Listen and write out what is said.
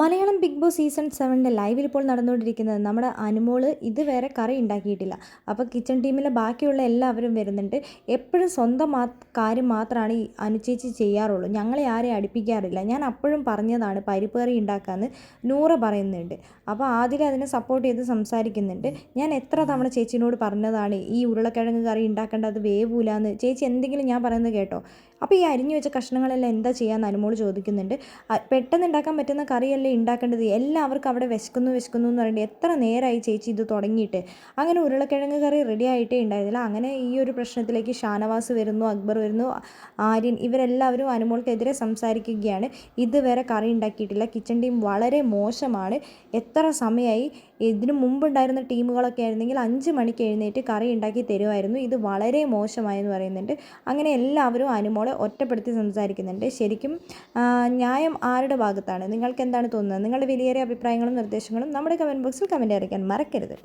Malayalam big Boss season സെവന്റെ ലൈവിൽ ഇപ്പോൾ നടന്നുകൊണ്ടിരിക്കുന്നത് നമ്മുടെ അനുമോൾ ഇതുവരെ കറി ഉണ്ടാക്കിയിട്ടില്ല. അപ്പോൾ കിച്ചൺ ടീമിലെ ബാക്കിയുള്ള എല്ലാവരും വരുന്നുണ്ട്. എപ്പോഴും സ്വന്തം കാര്യം മാത്രമാണ് ഈ അനുചേച്ചി ചെയ്യാറുള്ളൂ. ഞങ്ങളെ ആരെയും അടുപ്പിക്കാറില്ല. ഞാൻ അപ്പോഴും പറഞ്ഞതാണ് പരിപ്പ് കറി ഉണ്ടാക്കാമെന്ന് നൂറ പറയുന്നുണ്ട്. അപ്പോൾ ആദ്യം അതിനെ സപ്പോർട്ട് ചെയ്ത് സംസാരിക്കുന്നുണ്ട്. ഞാൻ എത്ര തവണ ചേച്ചിനോട് പറഞ്ഞതാണ് ഈ ഉരുളക്കിഴങ്ങ് കറി ഉണ്ടാക്കേണ്ടത് വേവൂലാന്ന്. ചേച്ചി എന്തെങ്കിലും ഞാൻ പറയുന്നത് കേട്ടോ? അപ്പോൾ ഈ അരിഞ്ഞു വെച്ച കഷ്ണങ്ങളെല്ലാം എന്താ ചെയ്യാമെന്ന് അനുമോൾ ചോദിക്കുന്നുണ്ട്. പെട്ടെന്ന് ഉണ്ടാക്കാൻ പറ്റുന്ന കറിയല്ലേ ഉണ്ടാക്കേണ്ടത് എല്ലാവർക്കും അവിടെ വിശക്കുന്നു വിശക്കുന്നു എന്ന് പറയേണ്ടത് എത്ര നേരമായി ചേച്ചി ഇത് തുടങ്ങിയിട്ട്. അങ്ങനെ ഉരുളക്കിഴങ്ങ് കറി റെഡി ആയിട്ടേ ഉണ്ടായിരുന്നില്ല. അങ്ങനെ ഈ ഒരു പ്രശ്നത്തിലേക്ക് ഷാനവാസ് വരുന്നു അക്ബർ വരുന്നു ആര്യൻ ഇവരെല്ലാവരും അനുമോൾക്കെതിരെ സംസാരിക്കുകയാണ്. ഇതുവരെ കറി ഉണ്ടാക്കിയിട്ടില്ല. കിച്ചൺ ടീം വളരെ മോശമാണ്. എത്ര സമയമായി ഇതിനു മുമ്പുണ്ടായിരുന്ന ടീമുകളൊക്കെ ആയിരുന്നെങ്കിൽ അഞ്ച് മണിക്ക് എഴുന്നേറ്റ് കറി ഉണ്ടാക്കി തരുമായിരുന്നു. ഇത് വളരെ മോശമായെന്ന് പറയുന്നുണ്ട്. അങ്ങനെ എല്ലാവരും അനുമോളെ ഒറ്റപ്പെടുത്തി സംസാരിക്കുന്നുണ്ട്. ശരിക്കും ന്യായം ആരുടെ ഭാഗത്താണ്? നിങ്ങൾക്ക് എന്താണ് തോന്നുന്നത്? നിങ്ങളുടെ വിലയേറിയ അഭിപ്രായങ്ങളും നിർദ്ദേശങ്ങളും നമ്മുടെ കമന്റ് ബോക്സിൽ കമന്റ് അറിയിക്കാൻ മറക്കരുത്.